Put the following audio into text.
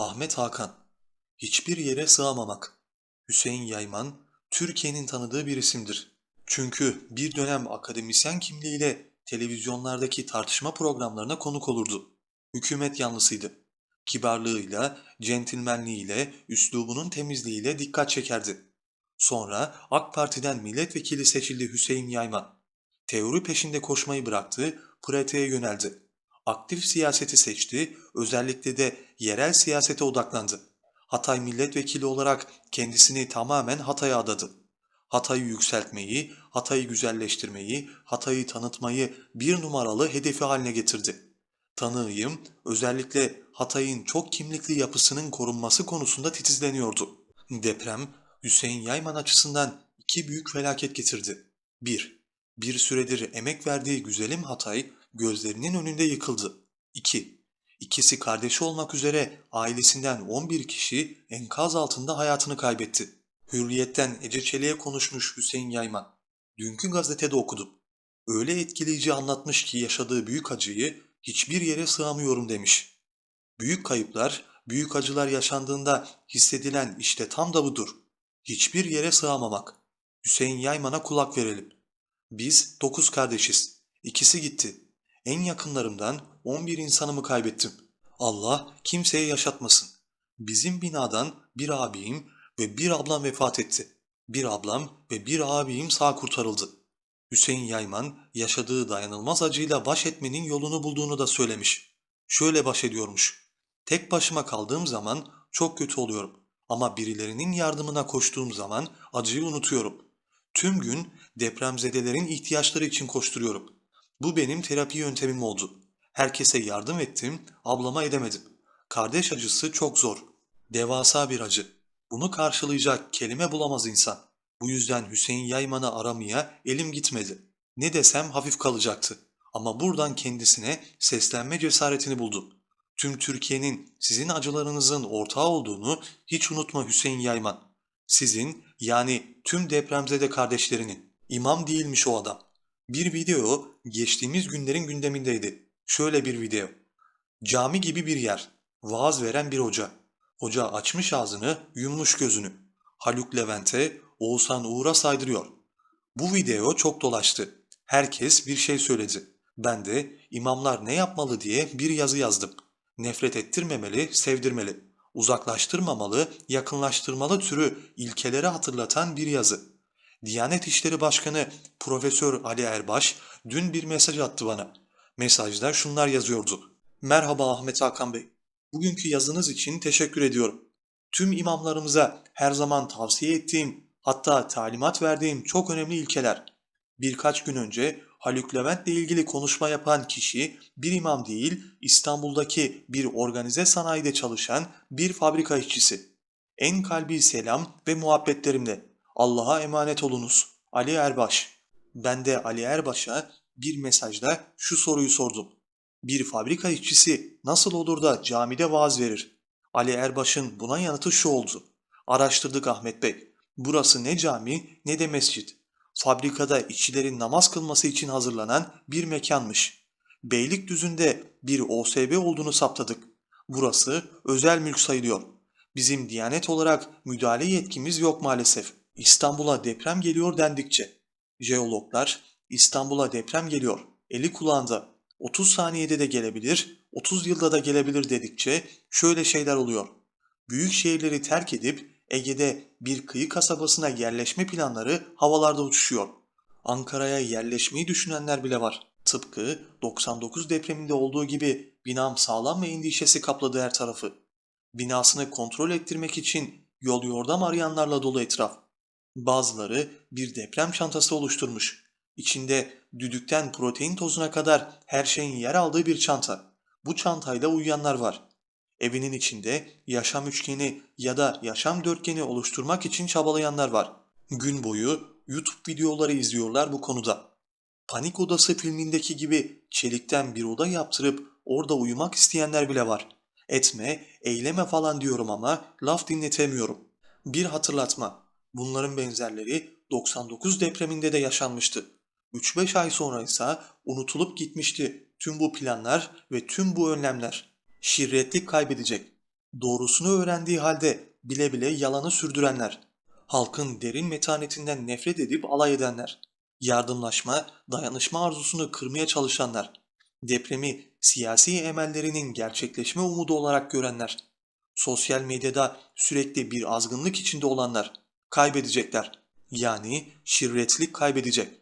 Ahmet Hakan Hiçbir yere sığamamak Hüseyin Yayman Türkiye'nin tanıdığı bir isimdir. Çünkü bir dönem akademisyen kimliğiyle televizyonlardaki tartışma programlarına konuk olurdu. Hükümet yanlısıydı. Kibarlığıyla, centilmenliğiyle, üslubunun temizliğiyle dikkat çekerdi. Sonra AK Parti'den milletvekili seçildi Hüseyin Yayman. Teori peşinde koşmayı bıraktı, pratiğe yöneldi. Aktif siyaseti seçti, özellikle de yerel siyasete odaklandı. Hatay milletvekili olarak kendisini tamamen Hatay'a adadı. Hatay'ı yükseltmeyi, Hatay'ı güzelleştirmeyi, Hatay'ı tanıtmayı bir numaralı hedefi haline getirdi. Tanığıyım, özellikle Hatay'ın çok kimlikli yapısının korunması konusunda titizleniyordu. Deprem, Hüseyin Yayman açısından iki büyük felaket getirdi. 1. Bir süredir emek verdiği güzelim Hatay gözlerinin önünde yıkıldı. 2. İkisi kardeşi olmak üzere ailesinden 11 kişi enkaz altında hayatını kaybetti. Hürriyetten Ece Çelik'e konuşmuş Hüseyin Yayman. Dünkü gazetede okudum. Öyle etkileyici anlatmış ki yaşadığı büyük acıyı hiçbir yere sığamıyorum demiş. Büyük kayıplar, büyük acılar yaşandığında hissedilen işte tam da budur. Hiçbir yere sığamamak. Hüseyin Yayman'a kulak verelim. Biz dokuz kardeşiz. İkisi gitti. En yakınlarımdan 11 insanımı kaybettim. Allah kimseye yaşatmasın. Bizim binadan bir abim ve bir ablam vefat etti. Bir ablam ve bir abim sağ kurtarıldı. Hüseyin Yayman yaşadığı dayanılmaz acıyla baş etmenin yolunu bulduğunu da söylemiş. Şöyle baş ediyormuş. Tek başıma kaldığım zaman çok kötü oluyorum. Ama birilerinin yardımına koştuğum zaman acıyı unutuyorum. Tüm gün depremzedelerin ihtiyaçları için koşturuyorum. Bu benim terapi yöntemim oldu. Herkese yardım ettim, ablama edemedim. Kardeş acısı çok zor. Devasa bir acı. Bunu karşılayacak kelime bulamaz insan. Bu yüzden Hüseyin Yayman'ı aramaya elim gitmedi. Ne desem hafif kalacaktı. Ama buradan kendisine seslenme cesaretini buldum. Tüm Türkiye'nin sizin acılarınızın ortağı olduğunu hiç unutma Hüseyin Yayman. Sizin yani tüm depremzede kardeşlerinin. İmam değilmiş o adam. Bir video geçtiğimiz günlerin gündemindeydi. Şöyle bir video. Cami gibi bir yer. Vaaz veren bir hoca. Hoca açmış ağzını, yummuş gözünü. Haluk Levent'e, Oğuzhan Uğur'a saydırıyor. Bu video çok dolaştı. Herkes bir şey söyledi. Ben de imamlar ne yapmalı diye bir yazı yazdım. Nefret ettirmemeli, sevdirmeli. Uzaklaştırmamalı, yakınlaştırmalı türü ilkeleri hatırlatan bir yazı. Diyanet İşleri Başkanı Profesör Ali Erbaş dün bir mesaj attı bana. Mesajda şunlar yazıyordu. Merhaba Ahmet Hakan Bey. Bugünkü yazınız için teşekkür ediyorum. Tüm imamlarımıza her zaman tavsiye ettiğim, hatta talimat verdiğim çok önemli ilkeler. Birkaç gün önce Haluk Levent'le ilgili konuşma yapan kişi bir imam değil, İstanbul'daki bir organize sanayide çalışan bir fabrika işçisi. En kalbi selam ve muhabbetlerimle. Allah'a emanet olunuz. Ali Erbaş. Ben de Ali Erbaş'a bir mesajda şu soruyu sordum. Bir fabrika işçisi nasıl olur da camide vaaz verir? Ali Erbaş'ın buna yanıtı şu oldu. Araştırdık Ahmet Bey. Burası ne cami ne de mescit. Fabrikada işçilerin namaz kılması için hazırlanan bir mekanmış. Beylikdüzü'nde bir OSB olduğunu saptadık. Burası özel mülk sayılıyor. Bizim diyanet olarak müdahale yetkimiz yok maalesef. İstanbul'a deprem geliyor dendikçe. Jeologlar İstanbul'a deprem geliyor. Eli kulağında. 30 saniyede de gelebilir, 30 yılda da gelebilir dedikçe şöyle şeyler oluyor. Büyük şehirleri terk edip Ege'de bir kıyı kasabasına yerleşme planları havalarda uçuşuyor. Ankara'ya yerleşmeyi düşünenler bile var. Tıpkı 99 depreminde olduğu gibi binam sağlam ve endişesi kapladı her tarafı. Binasını kontrol ettirmek için yol yordam arayanlarla dolu etraf. Bazıları bir deprem çantası oluşturmuş. İçinde düdükten protein tozuna kadar her şeyin yer aldığı bir çanta. Bu çantayla uyuyanlar var. Evinin içinde yaşam üçgeni ya da yaşam dörtgeni oluşturmak için çabalayanlar var. Gün boyu YouTube videoları izliyorlar bu konuda. Panik Odası filmindeki gibi çelikten bir oda yaptırıp orada uyumak isteyenler bile var. Etme, eyleme falan diyorum ama laf dinletemiyorum. Bir hatırlatma. Bunların benzerleri 99 depreminde de yaşanmıştı. 3-5 ay sonra ise unutulup gitmişti tüm bu planlar ve tüm bu önlemler. Şirretlik kaybedecek. doğrusunu öğrendiği halde bile bile yalanı sürdürenler, halkın derin metanetinden nefret edip alay edenler, yardımlaşma, dayanışma arzusunu kırmaya çalışanlar, depremi siyasi emellerinin gerçekleşme umudu olarak görenler, sosyal medyada sürekli bir azgınlık içinde olanlar kaybedecekler. Yani şirretlik kaybedecek.